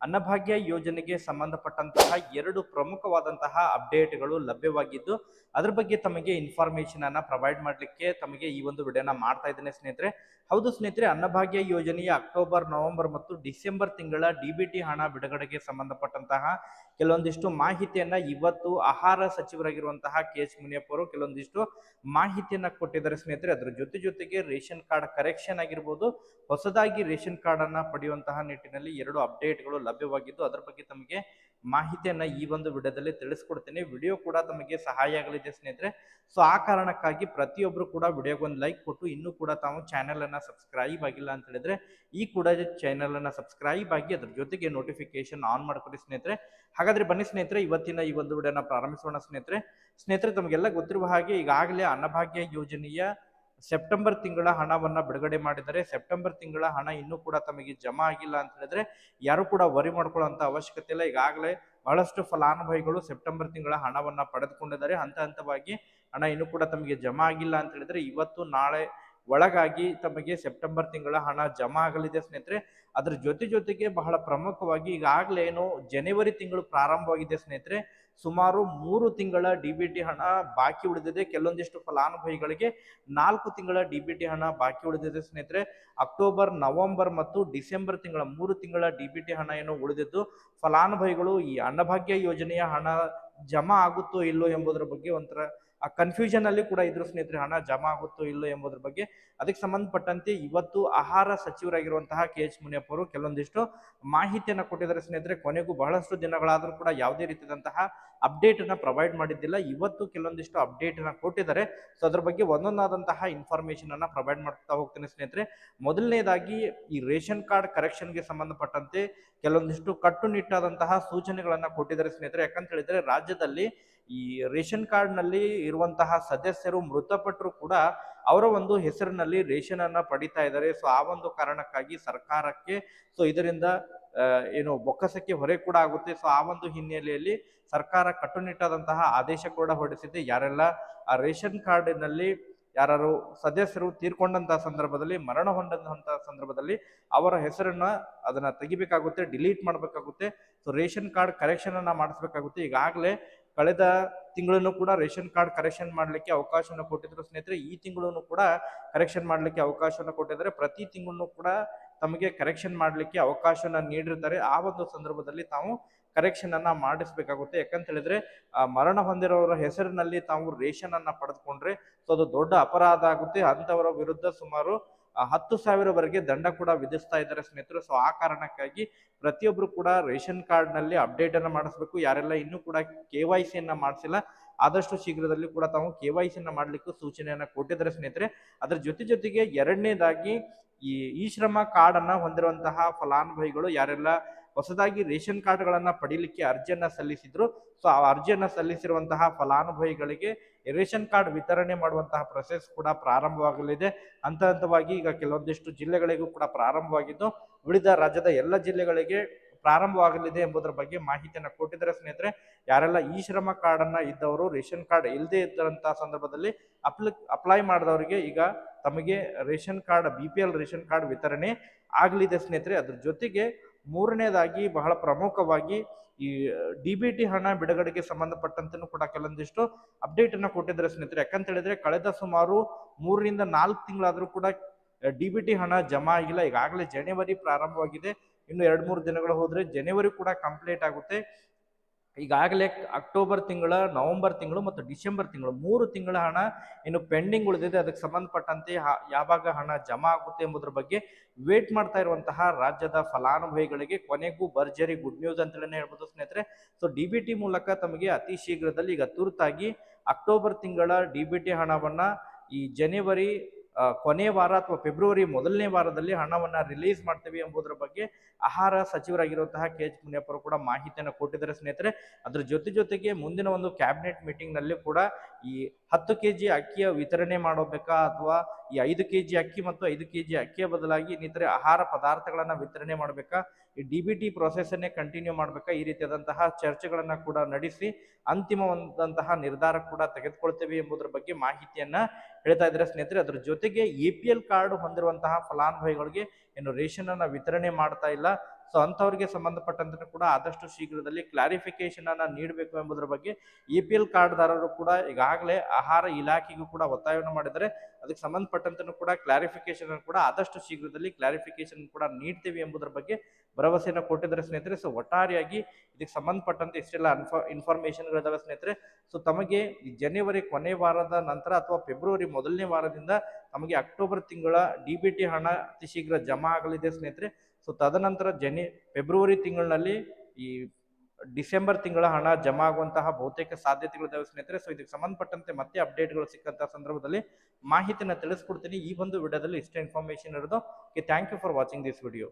ಅನ್ನಭಾಗ್ಯ ಯೋಜನೆಗೆ ಸಂಬಂಧಪಟ್ಟಂತಹ ಎರಡು ಪ್ರಮುಖವಾದಂತಹ ಅಪ್ಡೇಟ್ಗಳು ಲಭ್ಯವಾಗಿದ್ದು, ಅದ್ರ ಬಗ್ಗೆ ತಮಗೆ ಇನ್ಫಾರ್ಮೇಶನ್ ಅನ್ನ ಪ್ರೊವೈಡ್ ಮಾಡಲಿಕ್ಕೆ ತಮಗೆ ಈ ಒಂದು ವಿಡಿಯೋನ ಮಾಡ್ತಾ ಇದ್ದೇನೆ ಸ್ನೇಹಿತರೆ. ಹೌದು ಸ್ನೇಹಿತರೆ, ಅನ್ನಭಾಗ್ಯ ಯೋಜನೆಯ ಅಕ್ಟೋಬರ್ ನವೆಂಬರ್ ಮತ್ತು ಡಿಸೆಂಬರ್ ತಿಂಗಳ ಡಿಬಿಟಿ ಹಣ ಬಿಡುಗಡೆಗೆ ಸಂಬಂಧಪಟ್ಟಂತಹ ಕೆಲವೊಂದಿಷ್ಟು ಮಾಹಿತಿಯನ್ನ ಇವತ್ತು ಆಹಾರ ಸಚಿವರಾಗಿರುವಂತಹ ಕೆ ಎಚ್ ಮುನಿಯಪ್ಪ ಅವರು ಕೆಲವೊಂದಿಷ್ಟು ಮಾಹಿತಿಯನ್ನ ಕೊಟ್ಟಿದ್ದಾರೆ ಸ್ನೇಹಿತರೆ. ಅದರ ಜೊತೆ ಜೊತೆಗೆ ರೇಷನ್ ಕಾರ್ಡ್ ಕರೆಕ್ಷನ್ ಆಗಿರ್ಬೋದು, ಹೊಸದಾಗಿ ರೇಷನ್ ಕಾರ್ಡ್ ಅನ್ನ ಪಡೆಯುವಂತಹ ನಿಟ್ಟಿನಲ್ಲಿ ಎರಡು ಅಪ್ಡೇಟ್ಗಳು ಲಭ್ಯವಾಗಿದ್ದು ಅದರ ಬಗ್ಗೆ ತಮಗೆ ಮಾಹಿತಿಯನ್ನ ಈ ಒಂದು ವಿಡಿಯೋದಲ್ಲಿ ತಿಳಿಸ್ಕೊಡ್ತೇನೆ. ವಿಡಿಯೋ ಕೂಡ ತಮಗೆ ಸಹಾಯ ಆಗಲಿದೆ ಸ್ನೇಹಿತರೆ. ಸೊ ಆ ಕಾರಣಕ್ಕಾಗಿ ಪ್ರತಿಯೊಬ್ಬರು ಕೂಡ ವಿಡಿಯೋಗೊಂದು ಲೈಕ್ ಕೊಟ್ಟು ಇನ್ನೂ ಕೂಡ ತಾವು ಚಾನೆಲ್ ಅನ್ನ ಸಬ್ಸ್ಕ್ರೈಬ್ ಆಗಿಲ್ಲ ಅಂತ ಹೇಳಿದ್ರೆ, ಈ ಕೂಡ ಚಾನೆಲ್ ಅನ್ನ ಸಬ್ಸ್ಕ್ರೈಬ್ ಆಗಿ ಅದ್ರ ಜೊತೆಗೆ ನೋಟಿಫಿಕೇಶನ್ ಆನ್ ಮಾಡ್ಕೊಳ್ಳಿ ಸ್ನೇಹಿತರೆ. ಹಾಗಾದ್ರೆ ಬನ್ನಿ ಸ್ನೇಹಿತರೆ, ಇವತ್ತಿನ ಈ ಒಂದು ವಿಡಿಯೋನ ಪ್ರಾರಂಭಿಸೋಣ ಸ್ನೇಹಿತರೆ. ಸ್ನೇಹಿತರೆ, ತಮಗೆಲ್ಲ ಗೊತ್ತಿರುವ ಹಾಗೆ ಈಗಾಗಲೇ ಅನ್ನಭಾಗ್ಯ ಯೋಜನೆಯ ಸೆಪ್ಟೆಂಬರ್ ತಿಂಗಳ ಹಣವನ್ನ ಬಿಡುಗಡೆ ಮಾಡಿದರೆ ಸೆಪ್ಟೆಂಬರ್ ತಿಂಗಳ ಹಣ ಇನ್ನೂ ಕೂಡ ತಮಗೆ ಜಮಾ ಆಗಿಲ್ಲ ಅಂತ ಹೇಳಿದ್ರೆ ಯಾರು ಕೂಡ ವರಿ ಮಾಡ್ಕೊಳ್ಳುವಂತ ಅವಶ್ಯಕತೆ ಇಲ್ಲ. ಈಗಾಗಲೇ ಬಹಳಷ್ಟು ಫಲಾನುಭವಿಗಳು ಸೆಪ್ಟೆಂಬರ್ ತಿಂಗಳ ಹಣವನ್ನ ಪಡೆದುಕೊಂಡಿದ್ದಾರೆ. ಹಂತ ಹಂತವಾಗಿ ಹಣ ಇನ್ನೂ ಕೂಡ ತಮಗೆ ಜಮಾ ಆಗಿಲ್ಲ ಅಂತ ಹೇಳಿದ್ರೆ ಇವತ್ತು ನಾಳೆ ಒಳಗಾಗಿ ತಮಗೆ ಸೆಪ್ಟೆಂಬರ್ ತಿಂಗಳ ಹಣ ಜಮಾ ಆಗಲಿದೆ ಸ್ನೇಹಿತರೆ. ಅದ್ರ ಜೊತೆ ಜೊತೆಗೆ ಬಹಳ ಪ್ರಮುಖವಾಗಿ ಈಗಾಗಲೇ ಏನು ಜನವರಿ ತಿಂಗಳು ಪ್ರಾರಂಭವಾಗಿದೆ ಸ್ನೇಹಿತರೆ. ಸುಮಾರು ಮೂರು ತಿಂಗಳ ಡಿ ಬಿ ಟಿ ಹಣ ಬಾಕಿ ಉಳಿದಿದೆ. ಕೆಲವೊಂದಿಷ್ಟು ಫಲಾನುಭವಿಗಳಿಗೆ ನಾಲ್ಕು ತಿಂಗಳ ಡಿ ಬಿ ಟಿ ಹಣ ಬಾಕಿ ಉಳಿದಿದೆ ಸ್ನೇಹಿತರೆ. ಅಕ್ಟೋಬರ್, ನವೆಂಬರ್ ಮತ್ತು ಡಿಸೆಂಬರ್ ತಿಂಗಳ ಮೂರು ತಿಂಗಳ ಡಿ ಬಿ ಟಿ ಹಣ ಏನು ಉಳಿದಿದ್ದು, ಫಲಾನುಭವಿಗಳು ಈ ಅನ್ನಭಾಗ್ಯ ಯೋಜನೆಯ ಹಣ ಜಮಾ ಆಗುತ್ತೋ ಇಲ್ಲೋ ಎಂಬುದರ ಬಗ್ಗೆ ಒಂಥರ ಆ ಕನ್ಫ್ಯೂಷನ್ ಅಲ್ಲಿ ಕೂಡ ಇದ್ರು ಸ್ನೇಹಿತರೆ, ಹಣ ಜಮಾ ಆಗುತ್ತೋ ಇಲ್ಲೋ ಎಂಬುದ್ರ ಬಗ್ಗೆ ಅದಕ್ಕೆ ಸಂಬಂಧಪಟ್ಟಂತೆ ಇವತ್ತು ಆಹಾರ ಸಚಿವರಾಗಿರುವಂತಹ ಕೆ ಎಚ್ ಮುನಿಯಪ್ಪ ಅವರು ಕೆಲವೊಂದಿಷ್ಟು ಮಾಹಿತಿಯನ್ನು ಕೊಟ್ಟಿದ್ದಾರೆ ಸ್ನೇಹಿತರೆ. ಕೊನೆಗೂ ಬಹಳಷ್ಟು ದಿನಗಳಾದರೂ ಕೂಡ ಯಾವುದೇ ರೀತಿಯಾದಂತಹ ಅಪ್ಡೇಟ್ ಅನ್ನ ಪ್ರೊವೈಡ್ ಮಾಡಿದ್ದಿಲ್ಲ. ಇವತ್ತು ಕೆಲವೊಂದಿಷ್ಟು ಅಪ್ಡೇಟ್ ಅನ್ನ ಕೊಟ್ಟಿದ್ದಾರೆ. ಸೊ ಅದ್ರ ಬಗ್ಗೆ ಒಂದೊಂದಾದಂತಹ ಇನ್ಫಾರ್ಮೇಶನ್ ಅನ್ನ ಪ್ರೊವೈಡ್ ಮಾಡ್ತಾ ಹೋಗ್ತೇನೆ ಸ್ನೇಹಿತರೆ. ಮೊದಲನೇದಾಗಿ ಈ ರೇಷನ್ ಕಾರ್ಡ್ ಕರೆಕ್ಷನ್ಗೆ ಸಂಬಂಧಪಟ್ಟಂತೆ ಕೆಲವೊಂದಿಷ್ಟು ಕಟ್ಟುನಿಟ್ಟಾದಂತಹ ಸೂಚನೆಗಳನ್ನ ಕೊಟ್ಟಿದ್ದಾರೆ ಸ್ನೇಹಿತರೆ. ಯಾಕಂತ ಹೇಳಿದ್ರೆ, ರಾಜ್ಯದಲ್ಲಿ ಈ ರೇಷನ್ ಕಾರ್ಡ್ನಲ್ಲಿ ಇರುವಂತಹ ಸದಸ್ಯರು ಮೃತಪಟ್ಟರು ಕೂಡ ಅವರ ಒಂದು ಹೆಸರಿನಲ್ಲಿ ರೇಷನ್ ಅನ್ನ ಪಡಿತಾ ಇದ್ದಾರೆ. ಸೊ, ಆ ಒಂದು ಕಾರಣಕ್ಕಾಗಿ ಸರ್ಕಾರಕ್ಕೆ, ಸೊ, ಇದರಿಂದ ಏನು ಬೊಕ್ಕಸಕ್ಕೆ ಹೊರೆ ಕೂಡ ಆಗುತ್ತೆ. ಸೊ, ಆ ಒಂದು ಹಿನ್ನೆಲೆಯಲ್ಲಿ ಸರ್ಕಾರ ಕಟ್ಟುನಿಟ್ಟಾದಂತಹ ಆದೇಶ ಕೂಡ ಹೊರಡಿಸಿದೆ. ಯಾರೆಲ್ಲ ಆ ರೇಷನ್ ಕಾರ್ಡಿನಲ್ಲಿ ಯಾರು ಸದಸ್ಯರು ತೀರ್ಕೊಂಡಂತಹ ಸಂದರ್ಭದಲ್ಲಿ, ಮರಣ ಹೊಂದಂತಹ ಸಂದರ್ಭದಲ್ಲಿ ಅವರ ಹೆಸರನ್ನ ಅದನ್ನ ತೆಗಿಬೇಕಾಗುತ್ತೆ, ಡಿಲೀಟ್ ಮಾಡಬೇಕಾಗುತ್ತೆ. ಸೊ, ರೇಷನ್ ಕಾರ್ಡ್ ಕರೆಕ್ಷನ್ ಅನ್ನ ಮಾಡಿಸ್ಬೇಕಾಗುತ್ತೆ. ಈಗಾಗಲೇ ಕಳೆದ ತಿಂಗಳನ್ನು ಕೂಡ ರೇಷನ್ ಕಾರ್ಡ್ ಕರೆಕ್ಷನ್ ಮಾಡಲಿಕ್ಕೆ ಅವಕಾಶವನ್ನು ಕೊಟ್ಟಿದ್ರು ಸ್ನೇಹಿತರೆ, ಈ ತಿಂಗಳನ್ನು ಕೂಡ ಕರೆಕ್ಷನ್ ಮಾಡಲಿಕ್ಕೆ ಅವಕಾಶವನ್ನು ಕೊಟ್ಟಿದ್ದಾರೆ. ಪ್ರತಿ ತಿಂಗಳನ್ನು ಕೂಡ ತಮಗೆ ಕರೆಕ್ಷನ್ ಮಾಡಲಿಕ್ಕೆ ಅವಕಾಶವನ್ನು ನೀಡಿರ್ತಾರೆ. ಆ ಒಂದು ಸಂದರ್ಭದಲ್ಲಿ ತಾವು ಕರೆಕ್ಷನ್ ಅನ್ನ ಮಾಡಿಸ್ಬೇಕಾಗುತ್ತೆ. ಯಾಕಂತ ಹೇಳಿದ್ರೆ ಮರಣ ಹೊಂದಿರೋರ ಹೆಸರಿನಲ್ಲಿ ತಾವು ರೇಷನ್ ಅನ್ನ ಪಡೆದುಕೊಂಡ್ರೆ, ಸೊ ಅದು ದೊಡ್ಡ ಅಪರಾಧ ಆಗುತ್ತೆ. ಅಂತವರ ವಿರುದ್ಧ ಸುಮಾರು ಹತ್ತು ಸಾವಿರವರೆಗೆ ದಂಡ ಕೂಡ ವಿಧಿಸ್ತಾ ಇದ್ದಾರೆ ಸ್ನೇಹಿತರು. ಸೊ ಆ ಕಾರಣಕ್ಕಾಗಿ ಪ್ರತಿಯೊಬ್ರು ಕೂಡ ರೇಷನ್ ಕಾರ್ಡ್ನಲ್ಲಿ ಅಪ್ಡೇಟ್ ಅನ್ನ ಮಾಡಿಸ್ಬೇಕು. ಯಾರೆಲ್ಲ ಇನ್ನೂ ಕೂಡ ಕೆ ವೈ ಸಿ ಅನ್ನ ಮಾಡಿಸಿಲ್ಲ, ಆದಷ್ಟು ಶೀಘ್ರದಲ್ಲಿ ಕೂಡ ತಾವು ಕೆ ವೈ ಸಿ ಅನ್ನ ಮಾಡ್ಲಿಕ್ಕೂ ಸೂಚನೆಯನ್ನ ಕೊಟ್ಟಿದ್ದಾರೆ ಸ್ನೇಹಿತರೆ. ಅದರ ಜೊತೆ ಜೊತೆಗೆ ಎರಡನೇದಾಗಿ ಈ ಇ ಶ್ರಮ ಕಾರ್ಡ್ ಅನ್ನ ಹೊಂದಿರುವಂತಹ ಫಲಾನುಭವಿಗಳು ಯಾರೆಲ್ಲ ಹೊಸದಾಗಿ ರೇಷನ್ ಕಾರ್ಡ್ಗಳನ್ನು ಪಡೀಲಿಕ್ಕೆ ಅರ್ಜಿಯನ್ನು ಸಲ್ಲಿಸಿದ್ರು. ಸೊ, ಆ ಅರ್ಜಿಯನ್ನು ಸಲ್ಲಿಸಿರುವಂತಹ ಫಲಾನುಭವಿಗಳಿಗೆ ರೇಷನ್ ಕಾರ್ಡ್ ವಿತರಣೆ ಮಾಡುವಂತಹ ಪ್ರೊಸೆಸ್ ಕೂಡ ಪ್ರಾರಂಭವಾಗಲಿದೆ. ಹಂತ ಹಂತವಾಗಿ ಈಗ ಕೆಲವೊಂದಿಷ್ಟು ಜಿಲ್ಲೆಗಳಿಗೂ ಕೂಡ ಪ್ರಾರಂಭವಾಗಿದ್ದು, ಉಳಿದ ರಾಜ್ಯದ ಎಲ್ಲ ಜಿಲ್ಲೆಗಳಿಗೆ ಪ್ರಾರಂಭವಾಗಲಿದೆ ಎಂಬುದರ ಬಗ್ಗೆ ಮಾಹಿತಿಯನ್ನು ಕೊಟ್ಟಿದ್ದಾರೆ ಸ್ನೇಹಿತರೆ. ಯಾರೆಲ್ಲ ಈ ಶ್ರಮ ಕಾರ್ಡನ್ನು ಇದ್ದವರು, ರೇಷನ್ ಕಾರ್ಡ್ ಇಲ್ಲದೆ ಇದ್ದಂತಹ ಸಂದರ್ಭದಲ್ಲಿ ಅಪ್ಲಿ, ಅಪ್ಲೈ ಮಾಡಿದವರಿಗೆ ಈಗ ತಮಗೆ ration card, B ration card ವಿತರಣೆ ಆಗಲಿದೆ ಸ್ನೇಹಿತರೆ. ಅದ್ರ ಜೊತೆಗೆ ಮೂರನೇದಾಗಿ ಬಹಳ ಪ್ರಮುಖವಾಗಿ ಈ ಡಿ ಬಿ ಟಿ ಹಣ ಬಿಡುಗಡೆಗೆ ಸಂಬಂಧಪಟ್ಟಂತನೂ ಕೂಡ ಕೆಲವೊಂದಿಷ್ಟು ಅಪ್ಡೇಟ್ ಅನ್ನ ಕೊಟ್ಟಿದ್ದಾರೆ ಸ್ನೇಹಿತರೆ. ಯಾಕಂತ ಹೇಳಿದ್ರೆ ಕಳೆದ ಸುಮಾರು ಮೂರರಿಂದ ನಾಲ್ಕು ತಿಂಗಳಾದರೂ ಕೂಡ ಡಿ ಬಿ ಟಿ ಹಣ ಜಮಾ ಆಗಿಲ್ಲ. ಈಗಾಗಲೇ ಜನವರಿ ಪ್ರಾರಂಭವಾಗಿದೆ. ಇನ್ನು ಎರಡು ಮೂರು ದಿನಗಳು ಹೋದ್ರೆ ಜನವರಿ ಕೂಡ ಕಂಪ್ಲೀಟ್ ಆಗುತ್ತೆ. ಈಗಾಗಲೇ ಅಕ್ಟೋಬರ್ ತಿಂಗಳ, ನವೆಂಬರ್ ತಿಂಗಳು ಮತ್ತು ಡಿಸೆಂಬರ್ ತಿಂಗಳು ಮೂರು ತಿಂಗಳ ಹಣ ಇನ್ನು ಪೆಂಡಿಂಗ್ ಉಳಿದಿದೆ. ಅದಕ್ಕೆ ಸಂಬಂಧಪಟ್ಟಂತೆ ಯಾವಾಗ ಹಣ ಜಮಾ ಆಗುತ್ತೆ ಎಂಬುದರ ಬಗ್ಗೆ ವೇಟ್ ಮಾಡ್ತಾ ಇರುವಂತಹ ರಾಜ್ಯದ ಫಲಾನುಭವಿಗಳಿಗೆ ಕೊನೆಗೂ ಭರ್ಜರಿ ಗುಡ್ ನ್ಯೂಸ್ ಅಂತಲೇ ಹೇಳ್ಬೋದು ಸ್ನೇಹಿತರೆ. ಸೊ ಡಿ ಬಿ ಟಿ ಮೂಲಕ ತಮಗೆ ಅತಿ ಶೀಘ್ರದಲ್ಲಿ ಈಗ ತುರ್ತಾಗಿ ಅಕ್ಟೋಬರ್ ತಿಂಗಳ ಡಿ ಬಿ ಟಿ ಹಣವನ್ನು ಈ ಜನವರಿ ಕೊನೆ ವಾರ ಅಥವಾ ಫೆಬ್ರವರಿ ಮೊದಲನೇ ವಾರದಲ್ಲಿ ಹಣವನ್ನು ರಿಲೀಸ್ ಮಾಡ್ತೇವೆ ಎಂಬುದರ ಬಗ್ಗೆ ಆಹಾರ ಸಚಿವರಾಗಿರುವಂತಹ ಕೆ ಎಚ್ ಮುನಿಯಪ್ಪರು ಕೂಡ ಮಾಹಿತಿಯನ್ನು ಕೊಟ್ಟಿದ್ದಾರೆ ಸ್ನೇಹಿತರೆ. ಅದ್ರ ಜೊತೆ ಜೊತೆಗೆ ಮುಂದಿನ ಒಂದು ಕ್ಯಾಬಿನೆಟ್ ಮೀಟಿಂಗ್ನಲ್ಲಿ ಕೂಡ ಈ ಹತ್ತು ಕೆ ಜಿ ಅಕ್ಕಿಯ ವಿತರಣೆ ಮಾಡಬೇಕಾ ಅಥವಾ ಈ ಐದು ಕೆ ಜಿ ಅಕ್ಕಿ ಮತ್ತು ಐದು ಕೆ ಜಿ ಅಕ್ಕಿಯ ಬದಲಾಗಿ ಇನ್ನಿತರೆ ಆಹಾರ ಪದಾರ್ಥಗಳನ್ನು ವಿತರಣೆ ಮಾಡಬೇಕಾ ಈ ಡಿ ಬಿ ಟಿ ಪ್ರೊಸೆಸನ್ನೇ ಕಂಟಿನ್ಯೂ ಮಾಡಬೇಕಾ? ಈ ರೀತಿಯಾದಂತಹ ಚರ್ಚೆಗಳನ್ನು ಕೂಡ ನಡೆಸಿ ಅಂತಿಮವಾದಂತಹ ನಿರ್ಧಾರ ಕೂಡ ತೆಗೆದುಕೊಳ್ತೇವೆ ಎಂಬುದರ ಬಗ್ಗೆ ಮಾಹಿತಿಯನ್ನ ಹೇಳ್ತಾ ಇದ್ದಾರೆ ಸ್ನೇಹಿತರೆ, ಅದ್ರ ಜೊತೆಗೆ ಎ ಪಿ ಎಲ್ ಕಾರ್ಡ್ ಹೊಂದಿರುವಂತಹ ಫಲಾನುಭವಿಗಳಿಗೆ ಏನು ರೇಷನ್ ಅನ್ನ ವಿತರಣೆ ಮಾಡ್ತಾ ಇಲ್ಲ. ಸೊ ಅಂಥವ್ರಿಗೆ ಸಂಬಂಧಪಟ್ಟಂತೆ ಕೂಡ ಆದಷ್ಟು ಶೀಘ್ರದಲ್ಲಿ ಕ್ಲಾರಿಫಿಕೇಶನ್ ಅನ್ನ ನೀಡಬೇಕು ಎಂಬುದರ ಬಗ್ಗೆ ಇ ಪಿ ಎಲ್ ಕಾರ್ಡ್ದಾರರು ಕೂಡ ಈಗಾಗಲೇ ಆಹಾರ ಇಲಾಖೆಗೂ ಕೂಡ ಒತ್ತಾಯವನ್ನು ಮಾಡಿದರೆ ಅದಕ್ಕೆ ಸಂಬಂಧಪಟ್ಟಂತೆ ಕೂಡ ಕ್ಲಾರಿಫಿಕೇಶನ್ ಕೂಡ ಆದಷ್ಟು ಶೀಘ್ರದಲ್ಲಿ ಕ್ಲಾರಿಫಿಕೇಶನ್ ಕೂಡ ನೀಡ್ತೀವಿ ಎಂಬುದರ ಬಗ್ಗೆ ಭರವಸೆಯನ್ನು ಕೊಟ್ಟಿದ್ದಾರೆ ಸ್ನೇಹಿತರೆ. ಸೊ ಒಟ್ಟಾರೆಯಾಗಿ ಇದಕ್ಕೆ ಸಂಬಂಧಪಟ್ಟಂತೆ ಇಷ್ಟೆಲ್ಲ ಅನ್ಫಾ ಇನ್ಫಾರ್ಮೇಶನ್ಗಳಿದ್ದಾವೆ ಸ್ನೇಹಿತರೆ. ಸೊ ತಮಗೆ ಜನವರಿ ಕೊನೆ ವಾರದ ನಂತರ ಅಥವಾ ಫೆಬ್ರವರಿ ಮೊದಲನೇ ವಾರದಿಂದ ತಮಗೆ ಅಕ್ಟೋಬರ್ ತಿಂಗಳ ಡಿ ಹಣ ಅತಿ ಶೀಘ್ರ ಜಮಾ ಆಗಲಿದೆ ಸ್ನೇಹಿತರೆ. ಸೊ ತದನಂತರ ಜನಿ ಫೆಬ್ರವರಿ ತಿಂಗಳಿನಲ್ಲಿ ಈ ಡಿಸೆಂಬರ್ ತಿಂಗಳ ಹಣ ಜಮಾ ಆಗುವಂತಹ ಬಹುತೇಕ ಸಾಧ್ಯತೆಗಳು ಸ್ನೇಹಿತರೆ. ಸೊ ಇದಕ್ಕೆ ಸಂಬಂಧಪಟ್ಟಂತೆ ಮತ್ತೆ ಅಪ್ಡೇಟ್ಗಳು ಸಿಕ್ಕಂತಹ ಸಂದರ್ಭದಲ್ಲಿ ಮಾಹಿತಿನ ತಿಳಿಸ್ಕೊಡ್ತೀನಿ. ಈ ಒಂದು ವಿಡಿಯೋದಲ್ಲಿ ಇಷ್ಟೇ ಇನ್ಫಾರ್ಮೇಶನ್ ಇರೋದು. Thank you for watching this video